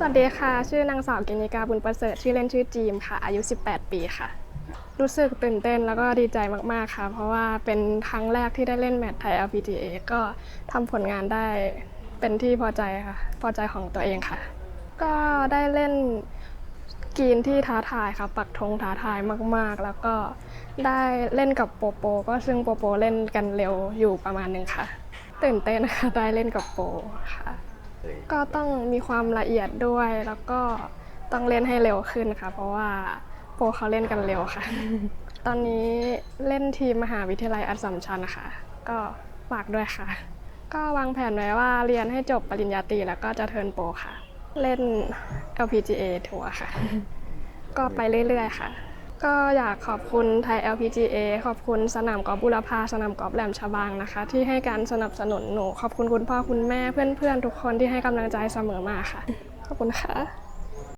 สวัสดีค่ะ ชื่อนางสาวกินิกาบุญประเสริฐชื่อเล่นชื่อจีมค่ะ อายุ 18 ปีค่ะ รู้สึกตื่นเต้นแล้วก็ดีใจมาก ๆ ค่ะ เพราะว่าเป็นครั้งแรกที่ได้เล่นแมตช์ไทย LPGA ก็ทำผลงานได้เป็นที่พอใจค่ะ พอใจของตัวเองค่ะ ก็ได้เล่นกีนที่ท้าทายค่ะ ปักธงท้าทายมาก ๆ แล้วก็ได้เล่นกับโปโป ก็ซึ่งโปโปเล่นกันเร็วอยู่ประมาณหนึงค่ะ ตื่นเต้นค่ะได้เล่นกับโปค่ะ ก็ต้องมีความละเอียดด้วยแล้วก็ต้องเล่นให้เร็วขึ้นค่ะ เพราะว่าโปรเขาเล่นกันเร็วค่ะ ตอนนี้เล่นทีมมหาวิทยาลัยอัสสัมชัญค่ะ ก็ฝากด้วยค่ะ ก็วางแผนไว้ว่าเรียนให้จบปริญญาตรีแล้วก็จะเทิร์นโปรค่ะ เล่น LPGA ทัวร์ค่ะ ก็ไปเรื่อยๆค่ะ ก็อยากขอบคุณไทย LPGA ขอบคุณสนามกอล์ฟบุรพาสนามกอล์ฟแหลมฉบังนะคะ ที่ให้การสนับสนุนหนู ขอบคุณคุณพ่อคุณแม่เพื่อนๆ ทุกคนที่ให้กำลังใจเสมอมาค่ะ ขอบคุณค่ะ